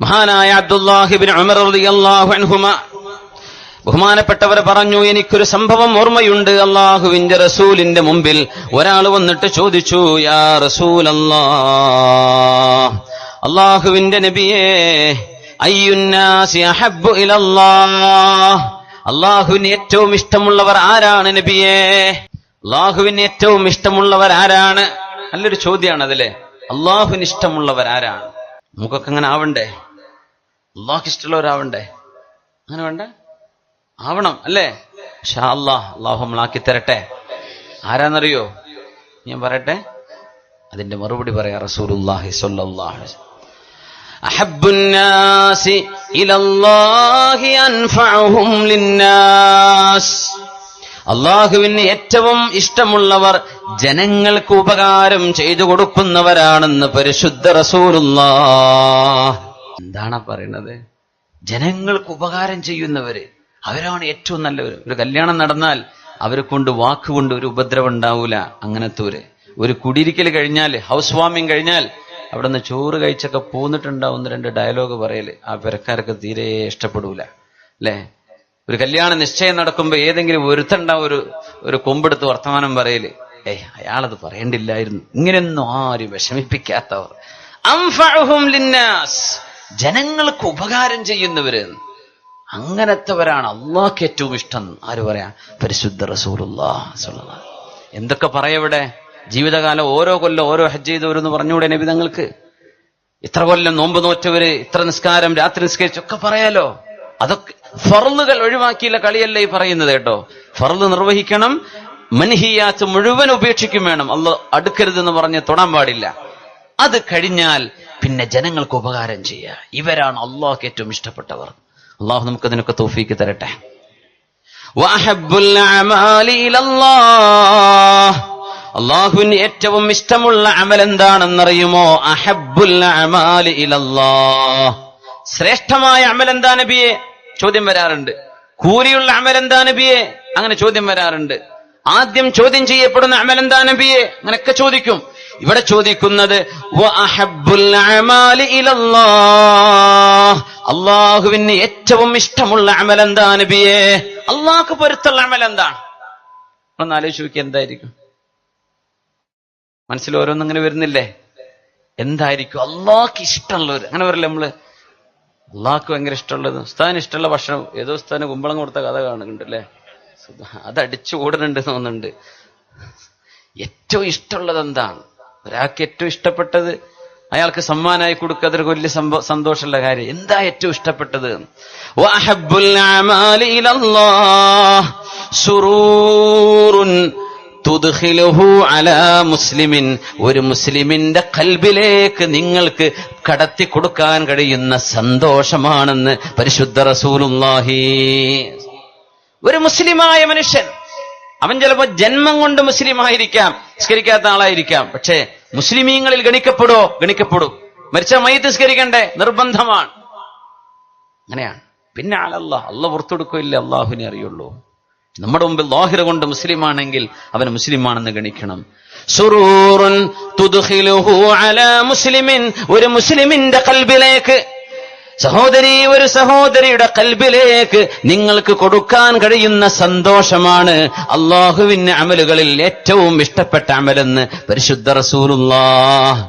മഹാനായ അബ്ദുല്ലാഹിബിൻ ഉമർ റളിയല്ലാഹു അൻഹുമ. ബഹുമാനപ്പെട്ടവർ പറഞ്ഞു എനിക്കൊരു സംഭവം ഓർമ്മയുണ്ട്. അള്ളാഹുവിന്റെ റസൂലിന്റെ മുമ്പിൽ ഒരാൾ വന്നിട്ട് ചോദിച്ചു യാ റസൂൽ അല്ലാ അള്ളാഹുവിന്റെ നബിയെ അയ്യുന്നാസി അള്ളാഹുവിന് ഏറ്റവും ഇഷ്ടമുള്ളവർ ആരാണ് നബിയെ? അള്ളാഹുവിന് ഏറ്റവും ഇഷ്ടമുള്ളവർ ആരാണ്? നല്ലൊരു ചോദ്യമാണ് അതിലെ അള്ളാഹുവിന് ഇഷ്ടമുള്ളവർ ആരാണ്? നമുക്കൊക്കെ അങ്ങനെ ആവണ്ടേ? അള്ളാഹ് ഇഷ്ടമുള്ളവരാവണ്ടേ അങ്ങനെ വേണ്ട ആവണം അല്ലേ ഷാ അള്ളാഹ് അള്ളാഹു നമ്മളാക്കി തരട്ടെ ആരാന്നറിയോ ഞാൻ പറയട്ടെ അതിന്റെ മറുപടി പറയാ റസൂലുള്ളാഹി സ്വല്ലല്ലാഹു അലൈഹി വസല്ലം أحب الناس إلى الله أنفعهم للناس അള്ളാഹുവിന് ഏറ്റവും ഇഷ്ടമുള്ളവർ ജനങ്ങൾക്ക് ഉപകാരം ചെയ്തു കൊടുക്കുന്നവരാണെന്ന് പരിശുദ്ധ റസൂലുള്ള എന്താണ് പറയണത് ജനങ്ങൾക്ക് ഉപകാരം ചെയ്യുന്നവര് അവരാണ് ഏറ്റവും നല്ലവർ ഒരു കല്യാണം നടന്നാൽ അവരെ കൊണ്ട് വാക്കുകൊണ്ട് ഒരു ഉപദ്രവം ഉണ്ടാവൂല. അങ്ങനത്തെ ഒരു കുടിയിരിക്കൽ കഴിഞ്ഞാൽ ഹൗസ് വാമിങ് കഴിഞ്ഞാൽ അവിടെ നിന്ന് ചോറ് കഴിച്ചൊക്കെ പോന്നിട്ടുണ്ടാവുന്ന രണ്ട് ഡയലോഗ് പറയൽ. ആ പെരക്കാർക്ക് തീരെ ഇഷ്ടപ്പെടൂല. അല്ലേ? ഒരു കല്യാണ നിശ്ചയം നടക്കുമ്പോൾ ഏതെങ്കിലും ഒരുത്തണ്ടാവും ഒരു ഒരു കൊമ്പെടുത്ത് വർത്തമാനം പറയൽ. ഏയ് അയാളത് പറയേണ്ടില്ലായിരുന്നു. ഇങ്ങനെയൊന്നും ആരും വിഷമിപ്പിക്കാത്തവർ. ജനങ്ങൾക്ക് ഉപകാരം ചെയ്യുന്നവര് അങ്ങനത്തെവരാണ് അള്ളാഹ്ക്ക് ഏറ്റവും ഇഷ്ടം. ആര് പറയാ? പരിശുദ്ധ റസൂറുള്ള. എന്തൊക്കെ പറയവിടെ ജീവിതകാലം ഓരോ കൊല്ലം ഓരോ ഹജ്ജ് ചെയ്തവരെന്ന് പറഞ്ഞുകൂടെ നബി തങ്ങൾക്ക്? ഇത്ര കൊല്ലം നോമ്പ് നോറ്റവര് ഇത്ര നിസ്കാരം രാത്രി നിസ്കരിച്ചൊക്കെ പറയാലോ? അതൊക്കെ ഫറലുകൾ ഒഴിവാക്കിയില്ല കളിയല്ലേ ഈ പറയുന്നത് കേട്ടോ? ഫറൽ നിർവഹിക്കണം മൻഹിയാത്ത് മുഴുവൻ ഉപേക്ഷിക്കും വേണം. അല്ല അടുക്കരുതെന്ന് പറഞ്ഞ് തൊടാൻ പാടില്ല. അത് കഴിഞ്ഞാൽ പിന്നെ ജനങ്ങൾക്ക് ഉപകാരം ചെയ്യുക. ഇവരാണ് അള്ളാഹ്ക്ക് ഏറ്റവും ഇഷ്ടപ്പെട്ടവർ. അള്ളാഹു നമുക്ക് അതിനൊക്കെ തോഫീക്ക് തരട്ടെ. അള്ളാഹുവിന് ഏറ്റവും ഇഷ്ടമുള്ള അമൽ എന്താണെന്നറിയുമോ അഹബുൽ ശ്രേഷ്ഠമായ അമൽ എന്താ നബിയെ? ചോദ്യം വരാറുണ്ട്. കൂലിയുള്ള അമൽ എന്താ നബിയെ? അങ്ങനെ ചോദ്യം വരാറുണ്ട്. ആദ്യം ചോദ്യം ചെയ്യപ്പെടുന്ന അമൽ എന്താ നബിയെ? അങ്ങനെയൊക്കെ ചോദിക്കും. ഇവിടെ ചോദിക്കുന്നത് അള്ളാഹുവിന് ഏറ്റവും ഇഷ്ടമുള്ള അമൽ എന്താ നബിയെ? അള്ളാഹ്ക്ക് പൊരുത്തുള്ള അമൽ എന്താണ് ഒന്ന് ആലോചിച്ച് നോക്കി എന്തായിരിക്കും? മനസ്സിൽ ഓരോന്നും ഇങ്ങനെ വരുന്നില്ലേ? എന്തായിരിക്കും? അള്ളാഹ്ക്ക് ഇഷ്ടമുള്ളവർ അങ്ങനെ പറയില്ല നമ്മൾ? അള്ളാഹ്ക്ക് ഭയങ്കര ഇഷ്ടമുള്ളത്. ഉസ്താദിന് ഇഷ്ടമുള്ള ഭക്ഷണം. ഏതോ ഉസ്താദിന് കുമ്പളം കൊടുത്ത കഥ കാണുന്നുണ്ട് അല്ലേ? അടിച്ചു ഓടുന്നുണ്ട് തോന്നുന്നുണ്ട്. ഏറ്റവും ഇഷ്ടമുള്ളത് എന്താണ്? ഒരാൾക്ക് ഏറ്റവും ഇഷ്ടപ്പെട്ടത് അയാൾക്ക് സമ്മാനമായി കൊടുക്കുക അതൊരു വലിയ സന്തോഷമുള്ള കാര്യം. എന്താ ഏറ്റവും ഇഷ്ടപ്പെട്ടത്? മുസ്ലിമിൻ. ഒരു മുസ്ലിമിന്റെ കൽബിലേക്ക് നിങ്ങൾക്ക് കടത്തി കൊടുക്കാൻ കഴിയുന്ന സന്തോഷമാണെന്ന് പരിശുദ്ധ റസൂലുള്ളാഹി. ഒരു മുസ്ലിമായ മനുഷ്യൻ അവൻ ചിലപ്പോ ജന്മം കൊണ്ട് മുസ്ലിം ആയിരിക്കാം നിസ്കരിക്കാത്ത ആളായിരിക്കാം. പക്ഷേ മുസ്ലിമീങ്ങളിൽ ഗണിക്കപ്പെടുവോ ഗണിക്കപ്പെടും. മരിച്ച മയ്യത്ത് നിസ്കരിക്കണ്ടേ? നിർബന്ധമാണ്. അങ്ങനെയാണ്. പിന്നെ ആളല്ല അല്ല പുറത്തെടുക്കില്ല അള്ളാഹുവിനെ അറിയുള്ളൂ. നമ്മുടെ മുമ്പിൽ ലോഹിറ കൊണ്ട് മുസ്ലിമാണെങ്കിൽ അവൻ മുസ്ലിമാണെന്ന് ഗണിക്കണം. സുറൂറുൻ തുദ്ഖിലുഹു അലാ മുസ്ലിമിൻ ഒരു മുസ്ലിമിന്റെ കൽബിലേക്ക് സഹോദരി ഒരു സഹോദരിയുടെ കൽബിലേക്ക് നിങ്ങൾക്ക് കൊടുക്കാൻ കഴിയുന്ന സന്തോഷമാണ് അള്ളാഹുവിന്റെ അമലുകളിൽ ഏറ്റവും ഇഷ്ടപ്പെട്ട അമലെന്ന് പരിശുദ്ധ റസൂലുള്ളാ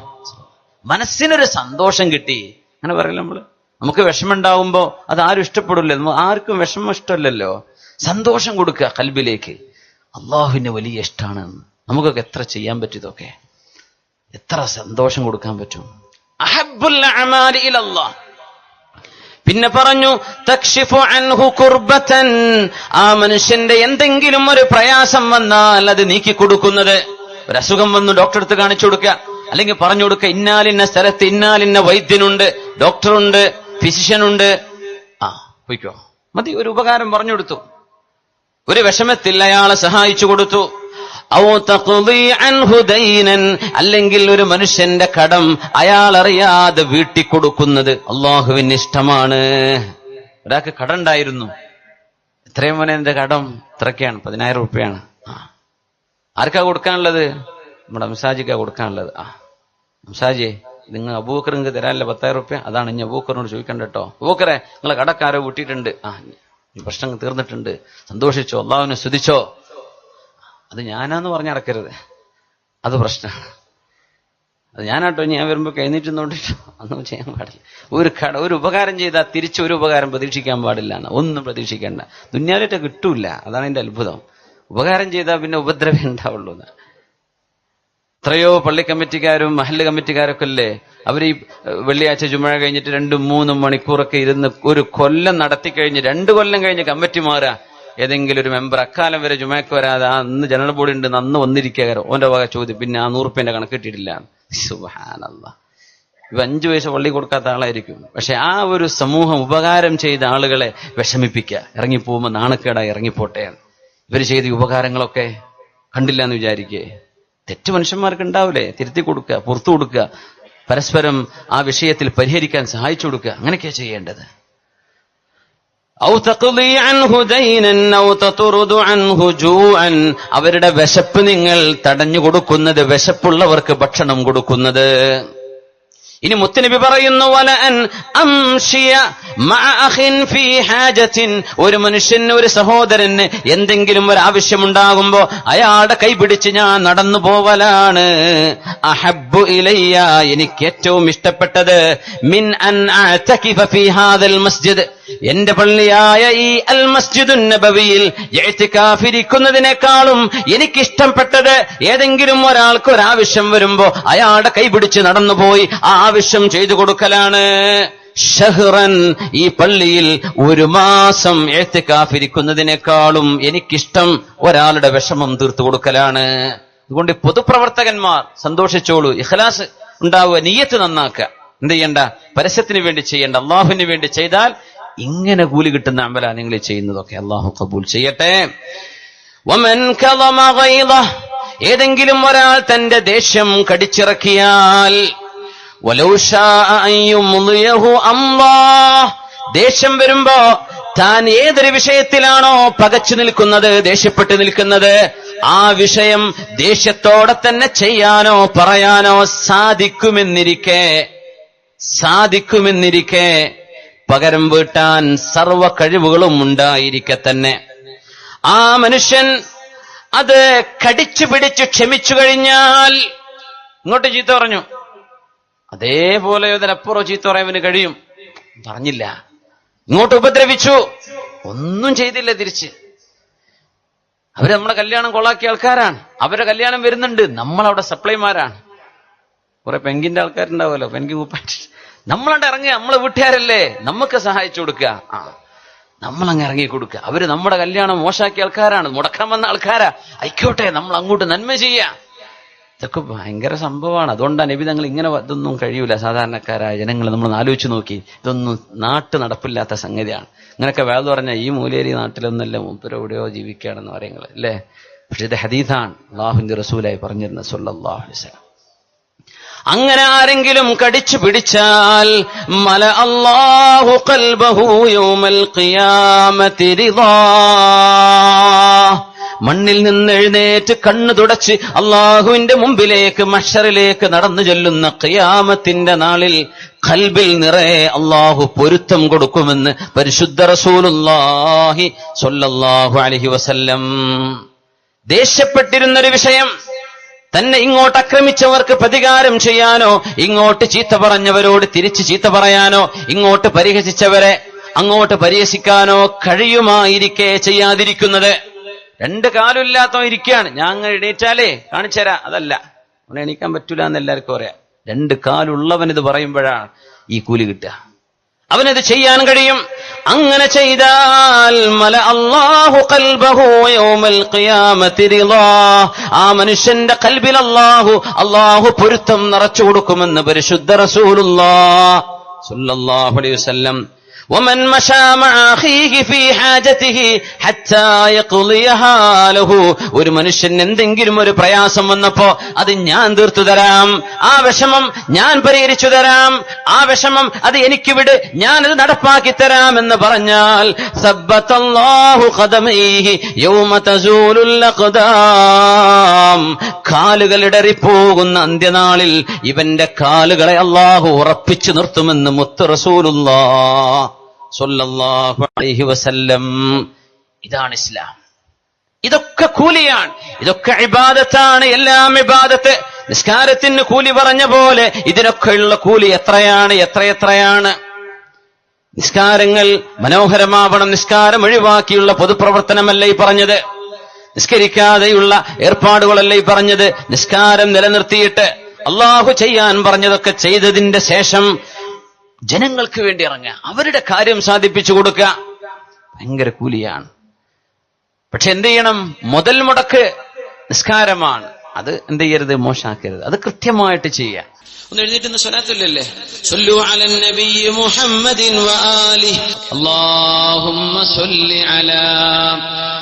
മനസ്സിനൊരു സന്തോഷം കിട്ടി. അങ്ങനെ പറയില്ല നമ്മൾ? നമുക്ക് വിഷമുണ്ടാവുമ്പോ അത് ആരും ഇഷ്ടപ്പെടില്ല. ആർക്കും വിഷമം ഇഷ്ടമല്ലല്ലോ. സന്തോഷം കൊടുക്കുക കൽബിലേക്ക്. അള്ളാഹുവിന് വലിയ ഇഷ്ടമാണ് നമുക്കൊക്കെ എത്ര ചെയ്യാൻ പറ്റും ഇതൊക്കെ? എത്ര സന്തോഷം കൊടുക്കാൻ പറ്റും? അഹബ്ബുൽ അമാലി പിന്നെ പറഞ്ഞു അൻഹു കുർബത്തൻ. ആ മനുഷ്യന്റെ എന്തെങ്കിലും ഒരു പ്രയാസം വന്നാൽ അത് നീക്കി കൊടുക്കുന്നത്. ഒരു അസുഖം വന്നു ഡോക്ടറെ അടുത്ത് കാണിച്ചു കൊടുക്കുക. അല്ലെങ്കിൽ പറഞ്ഞു കൊടുക്കുക ഇന്നാലിന്ന സ്ഥലത്ത് ഇന്നാലിന്ന വൈദ്യനുണ്ട് ഡോക്ടറുണ്ട് ഫിസിഷ്യൻ ഉണ്ട് ആ പോയിക്കോ. മതി ഒരു ഉപകാരം പറഞ്ഞു കൊടുത്തു. ഒരു വിഷമത്തിൽ അയാളെ സഹായിച്ചു കൊടുത്തു. അല്ലെങ്കിൽ ഒരു മനുഷ്യന്റെ കടം അയാൾ അറിയാതെ വീട്ടി കൊടുക്കുന്നത് അള്ളാഹുവിന് ഇഷ്ടമാണ്. ഒരാൾക്ക് കടം ഉണ്ടായിരുന്നു എത്രയും മോനെ എന്റെ കടം? ഇത്രയൊക്കെയാണ്. പതിനായിരം റുപ്യാണ്. ആർക്കാ കൊടുക്കാനുള്ളത്? നമ്മുടെ അംസാജിക്കാ കൊടുക്കാനുള്ളത്. ആ. അംസാജി നിങ്ങൾ അബൂക്കർ നിങ്ങൾക്ക് തരാനല്ലേ പത്തായിരം റുപ്യ? അതാണ് ഇനി അബൂക്കറിനോട് ചോദിക്കണ്ട കേട്ടോ. അബൂക്കറെ നിങ്ങളെ കടക്കാരോ കൂട്ടിയിട്ടുണ്ട് ആ പ്രശ്നങ്ങൾ പ്രശ്നം തീർന്നിട്ടുണ്ട്. സന്തോഷിച്ചോ? അള്ളാഹുവിനെ സ്തുതിച്ചോ? അത് ഞാനാന്ന് പറഞ്ഞ് നടക്കരുത് അത് പ്രശ്നമാണ് അത് ഞാനാട്ടോ ഞാൻ വരുമ്പോൾ കഴിഞ്ഞിട്ട് നോട്ടിട്ട് ഒന്നും ചെയ്യാൻ പാടില്ല. ഒരു കട ഒരു ഉപകാരം ചെയ്താൽ തിരിച്ച് ഒരു ഉപകാരം പ്രതീക്ഷിക്കാൻ പാടില്ല. ഒന്നും പ്രതീക്ഷിക്കേണ്ട. ദുന്യാലിട്ട് കിട്ടൂല അതാണ് എന്റെ അത്ഭുതം. ഉപകാരം ചെയ്താൽ പിന്നെ ഉപദ്രവം ഉണ്ടാവുള്ളൂ. എത്രയോ പള്ളി കമ്മിറ്റിക്കാരും മഹല്ല് കമ്മിറ്റിക്കാരൊക്കെ അല്ലേ അവർ ഈ വെള്ളിയാഴ്ച ചുമഴ കഴിഞ്ഞിട്ട് രണ്ടും മൂന്നും മണിക്കൂറൊക്കെ ഇരുന്ന് ഒരു കൊല്ലം നടത്തി കഴിഞ്ഞ് രണ്ട് കൊല്ലം കഴിഞ്ഞ് കമ്മിറ്റി മാറുക ഏതെങ്കിലും ഒരു മെമ്പർ അക്കാലം വരെ ജുമയ്ക്ക് വരാതെ ആ അന്ന് ജനറൽ ബോഡി ഉണ്ട് അന്ന് വന്നിരിക്കുക ഓന്റെ വക ചോദ്യം. പിന്നെ ആ നൂറുപ്യന്റെ കണക്ക് കിട്ടിയിട്ടില്ല. സുബാനല്ല ഇവ അഞ്ചു പൈസ പള്ളി കൊടുക്കാത്ത ആളായിരിക്കും. പക്ഷെ ആ ഒരു സമൂഹം ഉപകാരം ചെയ്ത ആളുകളെ വിഷമിപ്പിക്കുക. ഇറങ്ങിപ്പോകുമ്പോൾ നാണക്കേടായി ഇറങ്ങിപ്പോട്ടെ. ഇവർ ചെയ്ത ഉപകാരങ്ങളൊക്കെ കണ്ടില്ല എന്ന് വിചാരിക്കേ. തെറ്റ് മനുഷ്യന്മാർക്ക് ഉണ്ടാവില്ലേ തിരുത്തി കൊടുക്കുക പുറത്തു കൊടുക്കുക പരസ്പരം ആ വിഷയത്തിൽ പരിഹരിക്കാൻ സഹായിച്ചു കൊടുക്കുക. അങ്ങനെയൊക്കെയാണ് ചെയ്യേണ്ടത്. അവരുടെ വിശപ്പ് നിങ്ങൾ തടഞ്ഞു കൊടുക്കുന്നത് വിശപ്പുള്ളവർക്ക് ഭക്ഷണം കൊടുക്കുന്നത്. ഇനി മുത്തനബി പറയുന്നു വല അൻ അംഷിയ മഅ അഖിൻ ഫീ ഹാജത്തിൻ. ഒരു മനുഷ്യന് ഒരു സഹോദരന് എന്തെങ്കിലും ഒരു ആവശ്യമുണ്ടാകുമ്പോ അയാളുടെ കൈപിടിച്ച് ഞാൻ നടന്നു പോവലാണ്. അഹബു ഇലയ്യ എനിക്ക് ഏറ്റവും ഇഷ്ടപ്പെട്ടത് മിൻ അൻ ഫീ ഹാദൽ മസ്ജിദ്. എന്റെ പള്ളിയായ ഈ അൽ മസ്ജിദുൻ നബവിയിൽ എഴുത്തിക്കാഫിരിക്കുന്നതിനേക്കാളും എനിക്കിഷ്ടപ്പെട്ടത് ഏതെങ്കിലും ഒരാൾക്ക് ഒരാവശ്യം വരുമ്പോ അയാളുടെ കൈപിടിച്ച് നടന്നുപോയി ആ ആവശ്യം ചെയ്തു കൊടുക്കലാണ്. ഷഹ്റൻ ഈ പള്ളിയിൽ ഒരു മാസം എഴുത്തിക്കാഫിരിക്കുന്നതിനേക്കാളും എനിക്കിഷ്ടം ഒരാളുടെ വിഷമം തീർത്തു കൊടുക്കലാണ്. അതുകൊണ്ട് പൊതുപ്രവർത്തകന്മാർ സന്തോഷിച്ചോളൂ. ഇഖ്ലാസ് ഉണ്ടാവുക നീയത്ത് നന്നാക്കുക. എന്ത് ചെയ്യണ്ട? പരസ്യത്തിന് വേണ്ടി ചെയ്യേണ്ട. അള്ളാഹുവിന് വേണ്ടി ചെയ്താൽ ഇങ്ങനെ കൂലി കിട്ടുന്ന അമ്പല നിങ്ങൾ ചെയ്യുന്നതൊക്കെ അള്ളാഹു കബൂൽ ചെയ്യട്ടെ. ഏതെങ്കിലും ഒരാൾ തന്റെ ദേഷ്യം കടിച്ചിറക്കിയാൽ. ദേഷ്യം വരുമ്പോ താൻ ഏതൊരു വിഷയത്തിലാണോ പകച്ചു നിൽക്കുന്നത് ദേഷ്യപ്പെട്ടു നിൽക്കുന്നത് ആ വിഷയം ദേഷ്യത്തോടെ തന്നെ ചെയ്യാനോ പറയാനോ സാധിക്കുമെന്നിരിക്കെ സാധിക്കുമെന്നിരിക്കെ പകരം വീട്ടാൻ സർവ കഴിവുകളും ഉണ്ടായിരിക്കെ തന്നെ. ആ മനുഷ്യൻ അത് കടിച്ചു പിടിച്ച് ക്ഷമിച്ചു കഴിഞ്ഞാൽ ഇങ്ങോട്ട് ചീത്ത പറഞ്ഞു. അതേപോലെ ഇതിനപ്പുറം ചീത്ത പറയാൻ കഴിയും. പറഞ്ഞില്ല. ഇങ്ങോട്ട് ഉപദ്രവിച്ചു. ഒന്നും ചെയ്തില്ല തിരിച്ച്. അവർ നമ്മുടെ കല്യാണം കൊള്ളാക്കിയ ആൾക്കാരാണ്. അവരുടെ കല്യാണം വരുന്നുണ്ട്. നമ്മളവിടെ സപ്ലൈമാരാണ് കുറെ പെങ്കിന്റെ ആൾക്കാരുണ്ടാവുമല്ലോ. പെങ്കി കൂപ്പായിട്ട് നമ്മളവിടെ ഇറങ്ങി നമ്മളെ വീട്ടുകാരല്ലേ? നമുക്ക് സഹായിച്ചു കൊടുക്കുക. ആ നമ്മളങ്ങ് ഇറങ്ങി കൊടുക്കുക. അവർ നമ്മുടെ കല്യാണം മോശാക്കിയ ആൾക്കാരാണ്. മുടക്കാൻ വന്ന ആൾക്കാരാ. ആയിക്കോട്ടെ നമ്മൾ അങ്ങോട്ട് നന്മ ചെയ്യാം ഇതൊക്കെ ഭയങ്കര സംഭവമാണ്. അതുകൊണ്ടാണ് നബി തങ്ങൾ ഇങ്ങനെ ഇതൊന്നും കഴിയൂല. സാധാരണക്കാരായ ജനങ്ങൾ നമ്മൾ ആലോചിച്ച് നോക്കി. ഇതൊന്നും നാട്ട് നടപ്പില്ലാത്ത സംഗതിയാണ്. ഇങ്ങനെയൊക്കെ വേദ പറഞ്ഞാൽ ഈ മൂലേരി നാട്ടിലൊന്നല്ല മൂപ്പര് എവിടെയോ ജീവിക്കുകയാണെന്ന് പറയുന്നത് അല്ലേ? പക്ഷെ ഇത് ഹദീദാണ് അള്ളാഹുന്റെ റസൂലായി പറഞ്ഞിരുന്ന സല്ലല്ലാഹു അലൈഹി അങ്ങനെ ആരെങ്കിലും കടിച്ചു പിടിച്ചാൽ മല അല്ലാഹു കൽബഹൂയോമൽ റിദാ. മണ്ണിൽ നിന്ന് എഴുന്നേറ്റ് കണ്ണു തുടച്ച് അള്ളാഹുവിന്റെ മുമ്പിലേക്ക് മഷറിലേക്ക് നടന്നു ചെല്ലുന്ന ഖിയാമത്തിന്റെ നാളിൽ കൽബിൽ നിറയെ അള്ളാഹു പൊരുത്തം കൊടുക്കുമെന്ന് പരിശുദ്ധ റസൂലുല്ലാഹി സൊല്ലാഹു അലഹി വസല്ലം. ദേഷ്യപ്പെട്ടിരുന്നൊരു വിഷയം തന്നെ ഇങ്ങോട്ട് ആക്രമിച്ചവർക്ക് പ്രതികാരം ചെയ്യാനോ ഇങ്ങോട്ട് ചീത്ത പറഞ്ഞവരോട് തിരിച്ച് ചീത്ത പറയാനോ ഇങ്ങോട്ട് പരിഹസിച്ചവരെ അങ്ങോട്ട് പരിഹസിക്കാനോ കഴിയുമായിരിക്കെ ചെയ്യാതിരിക്കുന്നത്. രണ്ട് കാലുമില്ലാത്തവൻ ഇരിക്കുകയാണ്. ഞാൻ എണീറ്റാലേ കാണിച്ചുതരാം അതല്ല. അവനെ എണീക്കാൻ പറ്റൂല എന്ന് എല്ലാവർക്കും അറിയാം രണ്ട് കാലുള്ളവൻ ഇത് പറയുമ്പോഴാണ് ഈ കൂലി കിട്ടുക. അവനത് ചെയ്യാൻ കഴിയും. അങ്ങനെ ചെയ്താൽ മല. ആ മനുഷ്യന്റെ കൽബിൽ അള്ളാഹു അള്ളാഹു പൊരുത്തം നിറച്ചു കൊടുക്കുമെന്ന് പരിശുദ്ധ റസൂലുള്ള സ്വല്ലല്ലാഹു അലൈഹി വസല്ലം ومن مشى مع أخيه في حاجته حتى يقضيها له ഒരു മനുഷ്യൻ എന്തെങ്കിലും ഒരു പ്രയാസം വന്നപ്പോ അത് ഞാൻ തീർത്തു തരാം ആ വിഷമം ഞാൻ പരിഹരിച്ചു തരാം ആ വിഷമം അത് എനിക്ക് വിട് ഞാൻ അത് നടപ്പാക്കി തരാം എന്ന് പറഞ്ഞാൽ സബ്ബത്തല്ലാഹു ഖദമൈഹി യൗമ തസൂലുൽ അഖ്ദാം കാലുകൾ ഇടറിപ്പോകുന്ന അന്ത്യനാളിൽ ഇവന്റെ കാലുകളെ അള്ളാഹു ഉറപ്പിച്ചു നിർത്തുമെന്ന് മുത്ത് റസൂലുള്ളാ വസല്ലം. ഇതാണ് ഇസ്ലാം. ഇതൊക്കെ കൂലിയാണ്. ഇതൊക്കെ ഇബാദത്താണ്. എല്ലാം ഇബാദത്ത്. നിസ്കാരത്തിന് കൂലി പറഞ്ഞ പോലെ ഇതിനൊക്കെയുള്ള കൂലി എത്രയാണ്? എത്രയെത്രയാണ് നിസ്കാരങ്ങൾ മനോഹരമാവണം. നിസ്കാരം ഒഴിവാക്കിയുള്ള പൊതുപ്രവർത്തനമല്ല ഈ പറഞ്ഞത്. നിസ്കരിക്കാതെയുള്ള ഏർപ്പാടുകളല്ല ഈ പറഞ്ഞത്. നിസ്കാരം നിലനിർത്തിയിട്ട് അള്ളാഹു ചെയ്യാൻ പറഞ്ഞതൊക്കെ ചെയ്തതിന്റെ ശേഷം ജനങ്ങൾക്ക് വേണ്ടി ഇറങ്ങുക അവരുടെ കാര്യം സാധിപ്പിച്ചു കൊടുക്കുക ഭയങ്കര കൂലിയാണ്. പക്ഷെ എന്ത് ചെയ്യണം? മുതൽ മുടക്ക് നിസ്കാരമാണ്. അത് എന്ത് ചെയ്യരുത്? മോശമാക്കരുത്. അത് കൃത്യമായിട്ട് ചെയ്യുക. ഒന്ന് അല മുഹമ്മദിൻ അല്ലാഹുമ്മ സല്ലി അലാ